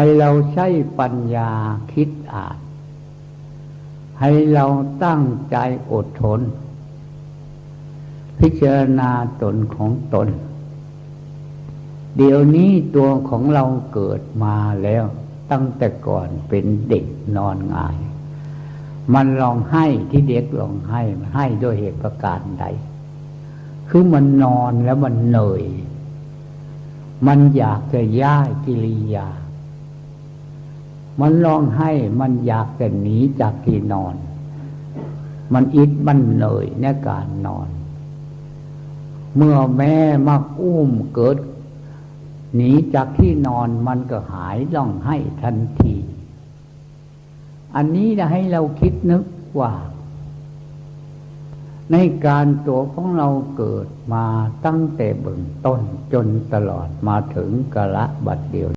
ให้เราใช้ปัญญาคิดอ่าน ให้เราตั้งใจอดทน พิจารณาตนของตน เดี๋ยวนี้ตัวของเราเกิดมาแล้วตั้งแต่ก่อนเป็นเด็กนอนงาย มันลองให้ที่เด็กลองให้มันให้ด้วยเหตุประการใด คือมันนอนแล้วมันเหนื่อย มันอยากจะย้ายกิริยา มันร้องให้มันอยากจะหนีจากที่นอน มันอิดมันเหนื่อยในการนอน เมื่อแม่มาอุ้มเกิด หนีจากที่นอนมันก็หายร้องให้ทันที อันนี้จะให้เราคิดนึกว่า ในการตัวของเราเกิดมาตั้งแต่เบื้องต้นจนตลอดมาถึงกะละบัดเดียว